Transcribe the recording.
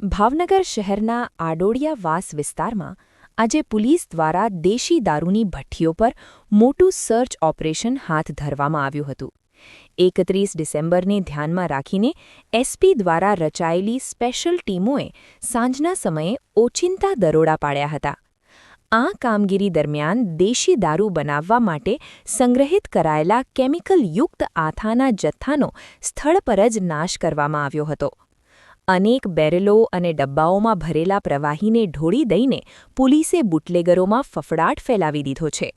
ભાવનગર શહેરના આડોડિયા વાસ વિસ્તારમાં આજે પોલીસ દ્વારા દેશી દારૂની ભઠ્ઠીઓ પર મોટું સર્ચ ઓપરેશન હાથ ધરવામાં આવ્યું હતું. એકત્રીસ ડિસેમ્બરને ધ્યાનમાં રાખીને એસપી દ્વારા રચાયેલી સ્પેશિયલ ટીમોએ સાંજના સમયે ઓચિંતા દરોડા પાડ્યા હતા. આ કામગીરી દરમિયાન દેશી દારૂ બનાવવા માટે સંગ્રહિત કરાયેલા કેમિકલયુક્ત આથાના જથ્થાનો સ્થળ પર જ નાશ કરવામાં આવ્યો હતો. અનેક બેરલો અને ડબ્બાઓમાં ભરેલા પ્રવાહીને ઢોળી દઈને પોલીસે બુટલેગરોમાં ફફડાટ ફેલાવી દીધો છે.